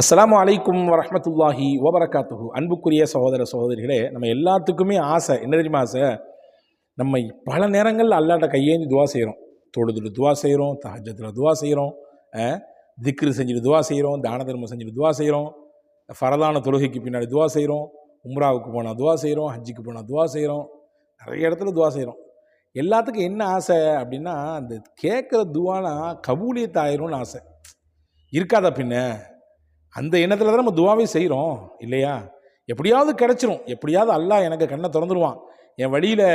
அஸ்ஸலாமு அலைக்கும் வரமத்துல்லாஹி ஓபரகாத்துகு அன்புக்குரிய சகோதர சகோதரிகளே நம்ம எல்லாத்துக்குமே ஆசை என்ன தெரியுமா ஆசை? நம்ம பல நேரங்களில் அல்லாட்ட கையேந்தி துவா செய்கிறோம் தொழுதுட்டு துவா செய்கிறோம் தஹஜத்தில் துவா செய்கிறோம் திக்ரு செஞ்சுட்டு துவா செய்கிறோம் தான தர்மம் செஞ்சுட்டு துவா செய்கிறோம் ஃபரதான தொழுகைக்கு பின்னாடி துவா செய்கிறோம் உம்ராவுக்கு போனால் துவா செய்கிறோம் ஹஜ்ஜிக்கு போனால் துவா செய்கிறோம் நிறைய இடத்துல துவா செய்கிறோம் எல்லாத்துக்கும் என்ன ஆசை அப்படின்னா அந்த கேட்குற துவானா கபூலியத்தாயிரும்னு ஆசை. இருக்காதா பின்ன? அந்த எண்ணத்தில் தான் நம்ம துவாவே செய்கிறோம் இல்லையா? எப்படியாவது கிடச்சிரும். எப்படியாவது அல்லாஹ் எனக்கு கண்ணை திறந்துருவான். என் வழியில்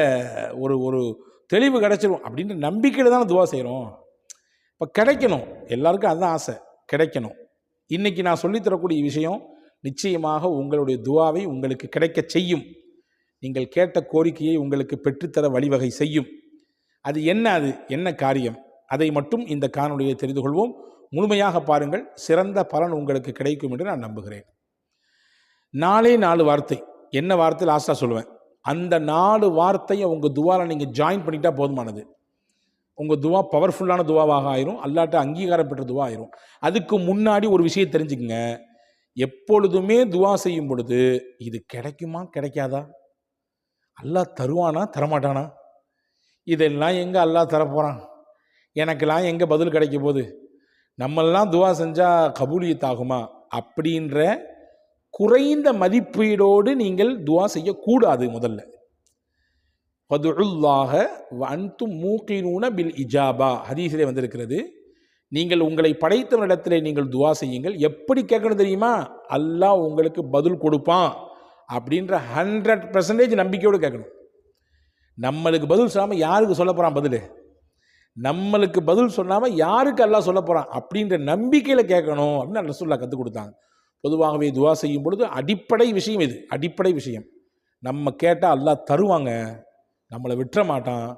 ஒரு ஒரு தெளிவு கிடச்சிரும் அப்படின்ற நம்பிக்கையில் தானே துவா செய்கிறோம் இப்போ கிடைக்கணும். எல்லாருக்கும் அதுதான் ஆசை. கிடைக்கணும். இன்றைக்கி நான் சொல்லித்தரக்கூடிய விஷயம் நிச்சயமாக உங்களுடைய துவாவை உங்களுக்கு கிடைக்க செய்யும். நீங்கள் கேட்ட கோரிக்கையை உங்களுக்கு பெற்றுத்தர வழிவகை செய்யும். அது என்ன அது? என்ன காரியம்? அதை மட்டும் இந்த காணொலியை தெரிந்து கொள்வோம். முழுமையாக பாருங்கள் சிறந்த பலன் உங்களுக்கு கிடைக்கும் என்று நான் நம்புகிறேன். நாலே நாலு வார்த்தை. என்ன வார்த்தை? லாஸ்ட்டாக சொல்லுவேன். அந்த நாலு வார்த்தையை உங்கள் துவாவில் நீங்கள் ஜாயின் பண்ணிட்டா போதுமானது. உங்கள் துவா பவர்ஃபுல்லான துவாவாக ஆயிரும். அல்லாட்ட அங்கீகாரம் பெற்ற துவா ஆயிரும். அதுக்கு முன்னாடி ஒரு விஷயம் தெரிஞ்சுக்கங்க. எப்பொழுதுமே துவா செய்யும் பொழுது இது கிடைக்குமா கிடைக்காதா? அல்லாஹ் தருவானா தரமாட்டானா? இதெல்லாம் எங்கே அல்லாஹ் தரப்போகிறான் எனக்கெல்லாம் எங்கே பதில் கிடைக்க போகுது? நம்மெல்லாம் துவா செஞ்சால் கபூலியத்தாகுமா அப்படின்ற குறைந்த மதிப்பீடோடு நீங்கள் துவா செய்யக்கூடாது முதல்ல. பதுல்லாக அன்து மூக்கினூன பில் இஜாபா. ஹதீஸிலே வந்திருக்கிறது. நீங்கள் உங்களை படைத்தவனிடத்திலே நீங்கள் துவா செய்யுங்கள். எப்படி கேட்கணும் தெரியுமா? அல்லாஹ் உங்களுக்கு பதில் கொடுப்பான் அப்படின்ற ஹண்ட்ரட் பர்சன்டேஜ் நம்பிக்கையோடு கேட்கணும். நம்மளுக்கு பதில் சொல்லாமல் யாருக்கு சொல்ல போகிறான் பதில்? நம்மளுக்கு பதில் சொல்லாமல் யாருக்கு அல்லாஹ் சொல்ல போகிறான் அப்படின்ற நம்பிக்கையில் கேட்கணும் அப்படின்னு ரசூல்லா கற்றுக் கொடுத்தாங்க. பொதுவாகவே துவா செய்யும் பொழுது அடிப்படை விஷயம் இது. அடிப்படை விஷயம். நம்ம கேட்டால் அல்லா தருவாங்க. நம்மளை விட்டுற மாட்டான்.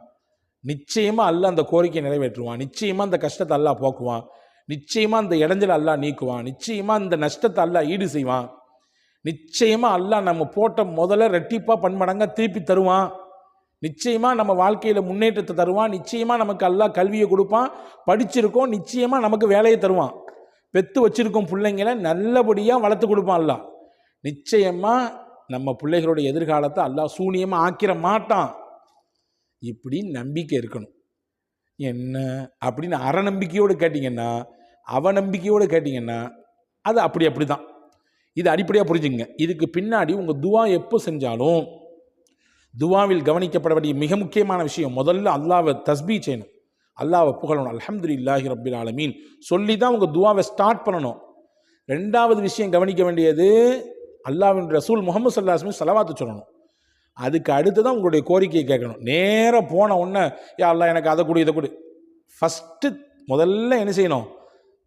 நிச்சயமாக அல்லா அந்த கோரிக்கையை நிறைவேற்றுவான். நிச்சயமாக அந்த கஷ்டத்தை அல்லா போக்குவான். நிச்சயமாக அந்த இடைஞ்சலை அல்லாஹ் நீக்குவான். நிச்சயமாக அந்த நஷ்டத்தை அல்லா ஈடு செய்வான். நிச்சயமாக அல்லாஹ் நம்ம போட்ட முதல்ல ரெட்டிப்பாக பன்மடங்காக திருப்பி தருவான். நிச்சயமாக நம்ம வாழ்க்கையில் முன்னேற்றத்தை தருவான். நிச்சயமாக நமக்கு அல்லாஹ் கல்வியை கொடுப்பான். படிச்சிருக்கோம். நிச்சயமாக நமக்கு வேலையை தருவான். பெற்று வச்சிருக்கோம் பிள்ளைங்களை நல்லபடியாக வளர்த்து கொடுப்பான் அல்லா நிச்சயமாக நம்ம பிள்ளைகளுடைய எதிர்காலத்தை எல்லாம் சூனியமாக ஆக்கிற மாட்டான். இப்படி நம்பிக்கை இருக்கணும். என்ன? அப்படின்னு அறநம்பிக்கையோடு கேட்டிங்கன்னா அவநம்பிக்கையோடு கேட்டிங்கன்னா அது அப்படி அப்படி தான் இது அடிப்படையாக புரிஞ்சுங்க இதுக்கு பின்னாடி உங்கள் துவா எப்போ செஞ்சாலும் துவாவில் கவனிக்கப்பட வேண்டிய மிக முக்கியமான விஷயம். முதல்ல அல்லாவை தஸ்பீ செய்யணும். அல்லாவை புகழணும். அலமது இல்லாஹி ரபில் ஆலமீன். சொல்லி தான் உங்கள் துவாவை ஸ்டார்ட் பண்ணணும். ரெண்டாவது விஷயம் கவனிக்க வேண்டியது அல்லாவின் ரசூல் முகமது சல்லாஸ்மி செலவாத்து சொல்லணும். அதுக்கு அடுத்து தான் உங்களுடைய கோரிக்கையை கேட்கணும். நேராக போன உடனே யா அல்லா எனக்கு அதை கொடு இதை கொடு. ஃபஸ்ட்டு முதல்ல என்ன செய்யணும்?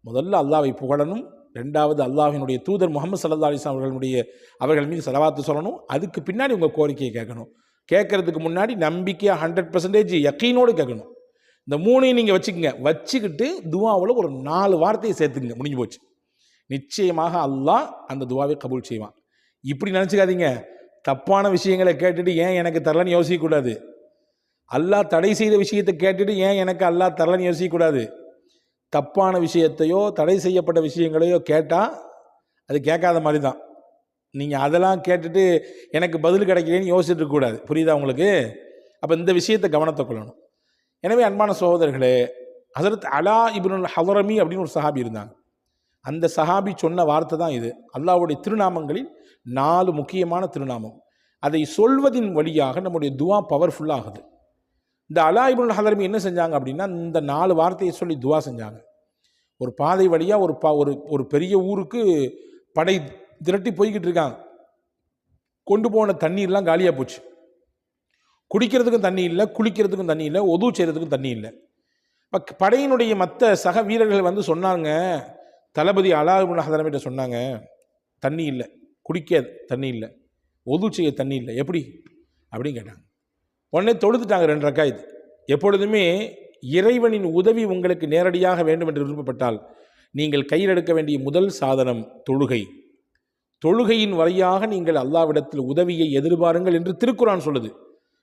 முதல்ல அல்லாவை புகழணும். ரெண்டாவது அல்லாஹினுடைய தூதர் முகமது சல்லா அலிஸ்லாம் அவர்களுடைய அவர்கள் மீது செலவாத்து சொல்லணும். அதுக்கு பின்னாடி உங்கள் கோரிக்கையை கேட்கணும். கேட்கறதுக்கு முன்னாடி நம்பிக்கையாக ஹண்ட்ரட் பர்சன்டேஜ் யக்கீனோடு கேட்கணும். இந்த மூணையும் நீங்கள் வச்சுக்கோங்க. வச்சுக்கிட்டு துவாவில் ஒரு நாலு வார்த்தையை சேர்த்துக்கங்க. முடிஞ்சு போச்சு. நிச்சயமாக அல்லாஹ் அந்த துவாவை கபூல் செய்வான். இப்படி நினச்சிக்காதீங்க. தப்பான விஷயங்களை கேட்டுட்டு ஏன் எனக்கு தரலன்னு யோசிக்கக்கூடாது. அல்லாஹ் தடை செய்த விஷயத்தை கேட்டுட்டு ஏன் எனக்கு அல்லாஹ் தரலன்னு யோசிக்கக்கூடாது. தப்பான விஷயத்தையோ தடை செய்யப்பட்ட விஷயங்களையோ கேட்டால் அது கேட்காத மாதிரி தான் நீங்கள் அதெல்லாம் கேட்டுட்டு எனக்கு பதில் கிடைக்கலன்னு யோசிச்சுட்டு இருக்கக்கூடாது புரியுதா உங்களுக்கு? அப்போ இந்த விஷயத்தை கவனத்தை கொள்ளணும். எனவே அன்பான சகோதரர்களே ஹசரத் அலா இப்னுல் ஹவரமி அப்படின்னு ஒரு சஹாபி இருந்தாங்க. அந்த சஹாபி சொன்ன வார்த்தை தான் இது. அல்லாவுடைய திருநாமங்களில் நாலு முக்கியமான திருநாமம். அதை சொல்வதின் வழியாக நம்முடைய துவா பவர்ஃபுல்லாகுது இந்த அலா இப்னுல் ஹதரமி என்ன செஞ்சாங்க அப்படின்னா இந்த நாலு வார்த்தையை சொல்லி துவா செஞ்சாங்க. ஒரு பாதை வழியாக ஒரு பா ஒரு ஒரு பெரிய ஊருக்கு படை திரட்டி போய்கிட்டு இருக்காங்க. கொண்டு போன தண்ணீர்லாம் காலியாக போச்சு. குடிக்கிறதுக்கும் தண்ணி இல்லை குளிக்கிறதுக்கும் தண்ணி இல்லை ஒது செய்கிறதுக்கும் தண்ணி இல்லை. இப்போ படையினுடைய மற்ற சக வீரர்கள் வந்து சொன்னாங்க தளபதி அலாஹுல் ஹதரமிட்ட சொன்னாங்க தண்ணி இல்லை குடிக்க தண்ணி இல்லை ஒது செய்ய தண்ணி இல்லை எப்படி? அப்படின்னு கேட்டாங்க. உடனே தொழுதுட்டாங்க ரெண்டு ரக்காயத்து எப்பொழுதுமே இறைவனின் உதவி உங்களுக்கு நேரடியாக வேண்டும் என்று விருப்பப்பட்டால் நீங்கள் கையில் எடுக்க வேண்டிய முதல் சாதனம் தொழுகை. தொழுகையின் வழியாக நீங்கள் அல்லாவிடத்தில் உதவியை எதிர்பாருங்கள் என்று திருக்குறான் சொல்லுது.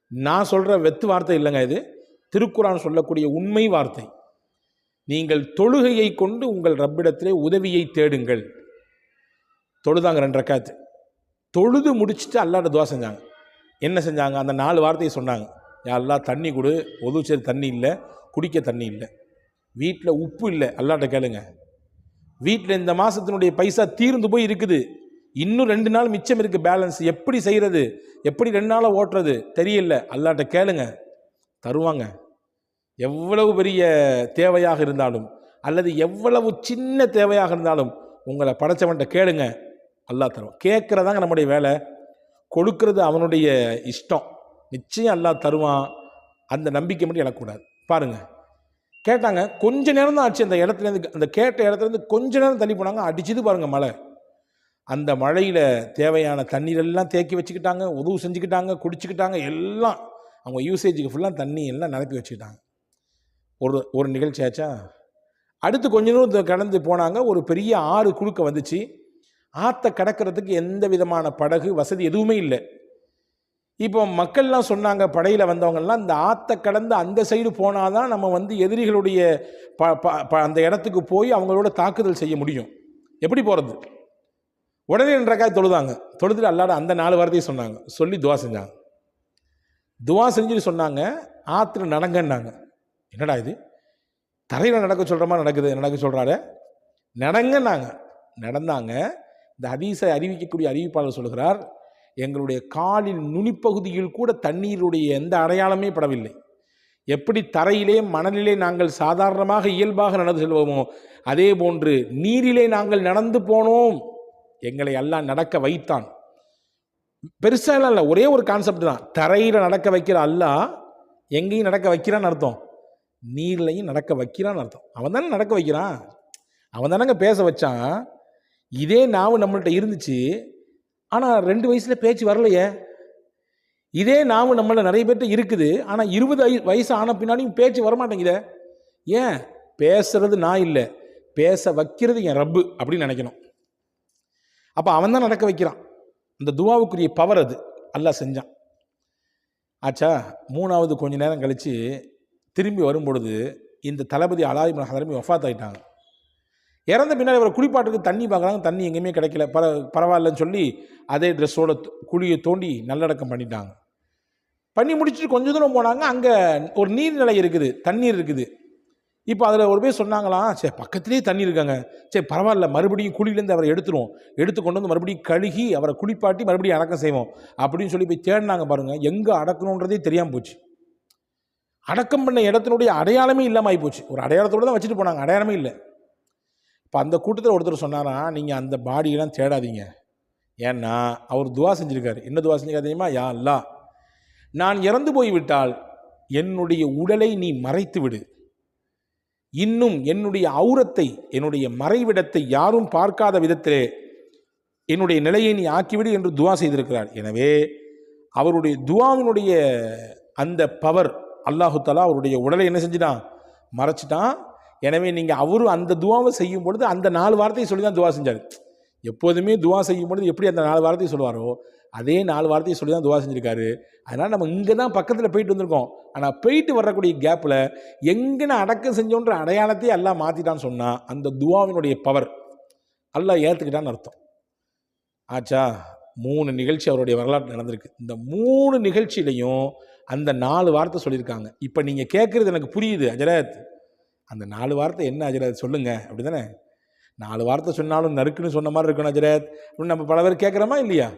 நான் சொல்கிற வெத்து வார்த்தை இல்லைங்க இது. திருக்குறான் சொல்லக்கூடிய உண்மை வார்த்தை. நீங்கள் தொழுகையை கொண்டு உங்கள் ரப்பிடத்திலே உதவியை தேடுங்கள். தொழுதாங்க ரெண்டு ரக்காத்து. தொழுது முடிச்சுட்டு அல்லாட்ட துவா செஞ்சாங்க. என்ன செஞ்சாங்க? அந்த நாலு வார்த்தையை சொன்னாங்க. யாரெல்லாம் தண்ணி கொடு. ஒதுச்சது தண்ணி இல்லை. குடிக்க தண்ணி இல்லை. வீட்டில் உப்பு இல்லை. அல்லாட்ட கேளுங்க. வீட்டில் இந்த மாதத்தினுடைய பைசா தீர்ந்து போய் இருக்குது. இன்னும் ரெண்டு நாள் மிச்சம் இருக்குது பேலன்ஸ். எப்படி செய்கிறது எப்படி ரெண்டு நாளாக ஓட்டுறது? தெரியல. அல்லாட்ட கேளுங்க. தருவாங்க. எவ்வளவு பெரிய தேவையாக இருந்தாலும் அல்லது எவ்வளவு சின்ன தேவையாக இருந்தாலும் உங்களை படைச்சவன்கிட்ட கேளுங்க. அல்லா தருவான் கேட்குறதாங்க நம்முடைய வேலை. கொடுக்கறது அவனுடைய இஷ்டம். நிச்சயம் அல்லா தருவான். அந்த நம்பிக்கை மட்டும் எழக்கூடாது. பாருங்கள் கேட்டாங்க கொஞ்ச நேரம் தான் ஆச்சு. அந்த இடத்துலேருந்து அந்த கேட்ட இடத்துலேருந்து கொஞ்ச நேரம் தள்ளி போனாங்க. அடிச்சுது பாருங்க மழை. அந்த மழையில் தேவையான தண்ணீர் எல்லாம் தேக்கி வச்சுக்கிட்டாங்க உதவு செஞ்சுக்கிட்டாங்க குடிச்சுக்கிட்டாங்க எல்லாம் அவங்க யூசேஜுக்கு ஃபுல்லாக தண்ணி எல்லாம் நிரப்பி வச்சுக்கிட்டாங்க. ஒரு ஒரு நிகழ்ச்சி ஆச்சா? அடுத்து கொஞ்ச தூரம் கடந்து போனாங்க ஒரு பெரிய ஆறு குழுக்க வந்துச்சு. ஆற்றை கடக்கிறதுக்கு எந்த விதமான படகு வசதி எதுவுமே இல்லை. இப்போ மக்கள்லாம் சொன்னாங்க படையில் வந்தவங்கள்லாம் இந்த ஆற்றை கடந்து அந்த சைடு போனால் தான் நம்ம வந்து எதிரிகளுடைய ப ப- ப- அந்த இடத்துக்கு போய் அவங்களோட தாக்குதல் செய்ய முடியும். எப்படி போகிறது உடனே ரெண்டரைக்காய் தொழுதாங்க. தொழுதுட்டு அல்லாட அந்த நாலு வாரத்தையும் சொன்னாங்க. சொல்லி துவா செஞ்சாங்க. துவா செஞ்சுட்டு சொன்னாங்க. ஆற்றுல நடங்கன்னாங்க. என்னடா இது? தரையில் நடக்க சொல்கிற மாதிரி நடக்குது. நடக்க சொல்கிறாரு நடங்கன்னாங்க. நடந்தாங்க. இந்த ஹதீஸை அறிவிக்கக்கூடிய அறிவிப்பாளர் சொல்கிறார் எங்களுடைய காலின் நுனிப்பகுதியில் கூட தண்ணீருடைய எந்த அடையாளமே படவில்லை. எப்படி தரையிலே மணலிலே நாங்கள் சாதாரணமாக இயல்பாக நடந்து செல்வோமோ அதே போன்று நீரிலே நாங்கள் நடந்து போனோம். எங்களை எல்லாம் நடக்க வைத்தான். பெருசாலாம் இல்லை ஒரே ஒரு கான்செப்ட் தான். தரையில் நடக்க வைக்கிற அல்லாஹ் எங்கேயும் நடக்க வைக்கிறான்னு அர்த்தம். நீர்லையும் நடக்க வைக்கிறான்னு அர்த்தம். அவன் தானே நடக்க வைக்கிறான். அவன் தானங்க பேச வச்சான். இதே நாவு நம்மள்ட்ட இருந்துச்சு. ஆனால் ரெண்டு வயசில் பேச்சு வரலையே. இதே நாவு நம்மள நிறைய பேர்ட்ட இருக்குது. ஆனால் இருபது வயசு ஆன பின்னாடியும் பேச்சு வரமாட்டேங்குதே. ஏன்? பேசுறது நான் இல்லை. பேச வைக்கிறது என் ரப்பு அப்படின்னு நினைக்கணும். அப்போ அவன் தான் நடக்க வைக்கிறான். இந்த துவாவுக்குரிய பவர் அது. அல்லா செஞ்சான். ஆச்சா மூணாவது கொஞ்ச நேரம் கழித்து திரும்பி வரும்பொழுது இந்த தளபதி அலாய் ஹதரமி ஒஃபாத் ஆகிட்டாங்க இறந்த பின்னாடி அவரை குளிப்பாட்டுக்கு தண்ணி பார்க்குறாங்க தண்ணி எங்கேயுமே கிடைக்கல. பர பரவாயில்லன்னு சொல்லி அதே ட்ரெஸ்ஸோட குழியை தோண்டி நல்லடக்கம் பண்ணிட்டாங்க. பண்ணி முடிச்சுட்டு கொஞ்ச தூரம் போனாங்க அங்கே ஒரு நீர்நிலை இருக்குது தண்ணீர் இருக்குது. இப்போ அதில் ஒரு பேர் சொன்னாங்களாம் சரி பக்கத்துலேயே தண்ணி இருக்காங்க. சரி பரவாயில்ல மறுபடியும் குழியிலேருந்து அவரை எடுத்துருவோம். எடுத்து கொண்டு வந்து மறுபடியும் கழுகி அவரை குளிப்பாட்டி மறுபடியும் அடக்கம் செய்வோம். அப்படின்னு சொல்லி போய் தேடினாங்க பாருங்கள் எங்கே அடக்கணுன்றதே தெரியாமல் போச்சு. அடக்கம் பண்ண இடத்தினுடைய அடையாளமே இல்லாமல் ஆகி போச்சு. ஒரு அடையாளத்தோடு தான் வச்சுட்டு போனாங்க அடையாளமே இல்லை. இப்போ அந்த கூட்டத்தில் ஒருத்தர் சொன்னாராம் நீங்கள் அந்த பாடியெல்லாம் தேடாதீங்க. ஏன்னா அவர் துவா செஞ்சுருக்காரு. என்ன துவா செஞ்சிருக்காரு தெரியுமா? யா அல்லா நான் இறந்து போய்விட்டால் என்னுடைய உடலை நீ மறைத்து விடு. இன்னும் என்னுடைய அவுரத்தை என்னுடைய மறைவிடத்தை யாரும் பார்க்காத விதத்திலே என்னுடைய நிலையை நீ ஆக்கிவிடு என்று துவா செய்திருக்கிறார். எனவே அவருடைய துவாவினுடைய அந்த பவர் அல்லாஹு தலா அவருடைய உடலை என்ன செஞ்சிட்டான்? மறைச்சிட்டான். எனவே நீங்கள் அவரும் அந்த துவாவை செய்யும் பொழுது அந்த நாலு வார்த்தையை சொல்லி தான் துவா செஞ்சார். எப்போதுமே துவா செய்யும் பொழுது எப்படி அந்த நாலு வார்த்தையை சொல்லுவாரோ அதே நாலு வார்த்தையும் சொல்லி தான் துவா செஞ்சுருக்காரு. அதனால் நம்ம இங்கே தான் பக்கத்தில் போயிட்டு வந்திருக்கோம். ஆனால் போயிட்டு வரக்கூடிய கேப்பில் எங்கன அடக்கம் செஞ்சோன்ற அடையாளத்தையே எல்லாம் மாற்றிட்டான்னு சொன்னால் அந்த துவாவினுடைய பவர் எல்லாம் ஏற்றுக்கிட்டான்னு அர்த்தம். ஆச்சா மூணு நிகழ்ச்சி அவருடைய வரலாற்று நடந்திருக்கு. இந்த மூணு நிகழ்ச்சியிலையும் அந்த நாலு வார்த்தை சொல்லியிருக்காங்க. இப்போ நீங்கள் கேட்குறது எனக்கு புரியுது அஜரத். அந்த நாலு வார்த்தை என்ன அஜராத்? சொல்லுங்கள் அப்படி தானே நாலு வார்த்தை சொன்னாலும் நறுக்குன்னு சொன்ன மாதிரி இருக்கணும் அஜரத். அப்படின்னு நம்ம பல பேர் கேட்குறோமா இல்லையா?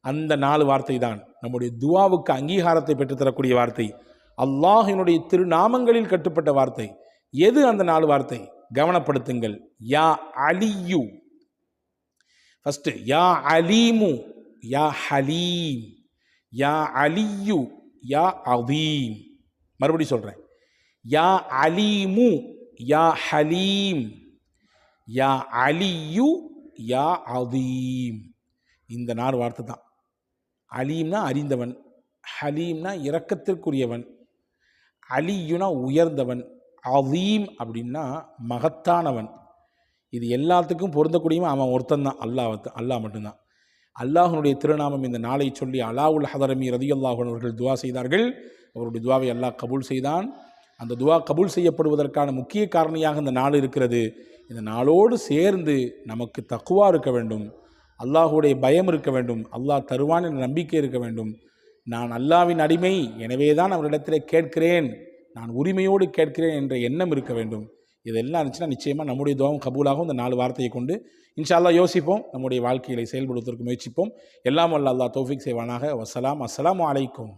அந்த நாலு வார்த்தை தான். நம்முடைய துவாவுக்கு அங்கீகாரத்தை பெற்றுத்தரக்கூடிய வார்த்தை. அல்லாஹினுடைய திருநாமங்களில் கட்டுப்பட்ட வார்த்தை. எது அந்த நாலு வார்த்தை? கவனப்படுத்துங்கள். யா அலியு. ஃபஸ்ட்டு யா அலீமு. யா ஹலீம். யா அலியு. யா அதீம் மறுபடி சொல்கிறேன் யா அலீமு. யா ஹலீம். யா அலியு யா அதீம் இந்த நாலு வார்த்தை தான். அலீம்னா அறிந்தவன் ஹலீம்னா இரக்கத்திற்குரியவன் அலியுனா உயர்ந்தவன் அதீம் அப்படின்னா மகத்தானவன். இது எல்லாத்துக்கும் பொருந்தக்கூடியவன் அவன் ஒருத்தன் தான் அல்லாஹ் அல்லாஹ் மட்டும்தான். அல்லாஹனுடைய திருநாமம் இந்த நாளை சொல்லி அலாவுல் ஹதரமி ரதியுல்லாஹன் அவர்கள் துவா செய்தார்கள். அவருடைய துவாவை அல்லாஹ் கபூல் செய்தான். அந்த துவா கபூல் செய்யப்படுவதற்கான முக்கிய காரணியாக இந்த நாள் இருக்கிறது. இந்த நாளோடு சேர்ந்து நமக்கு தக்குவா இருக்க வேண்டும். அல்லாஹுடைய பயம் இருக்க வேண்டும். அல்லாஹ் தருவான் என்ற நம்பிக்கை இருக்க வேண்டும். நான் அல்லாவின் அடிமை எனவே தான் அவரிடத்தில் கேட்கிறேன். நான் உரிமையோடு கேட்கிறேன் என்ற எண்ணம் இருக்க வேண்டும். இதெல்லாம் இருந்துச்சுன்னா நிச்சயமாக நம்முடைய துவம் கபூலாகும் இந்த நாலு வார்த்தையை கொண்டு இன்ஷா யோசிப்போம். நம்முடைய வாழ்க்கைகளை செயல்படுவதற்கு முயற்சிப்போம். எல்லாம் வல்ல அல்லா தோஃபிக் செய்வானாக. வசலாம் அஸ்லாம் அலைக்கும்.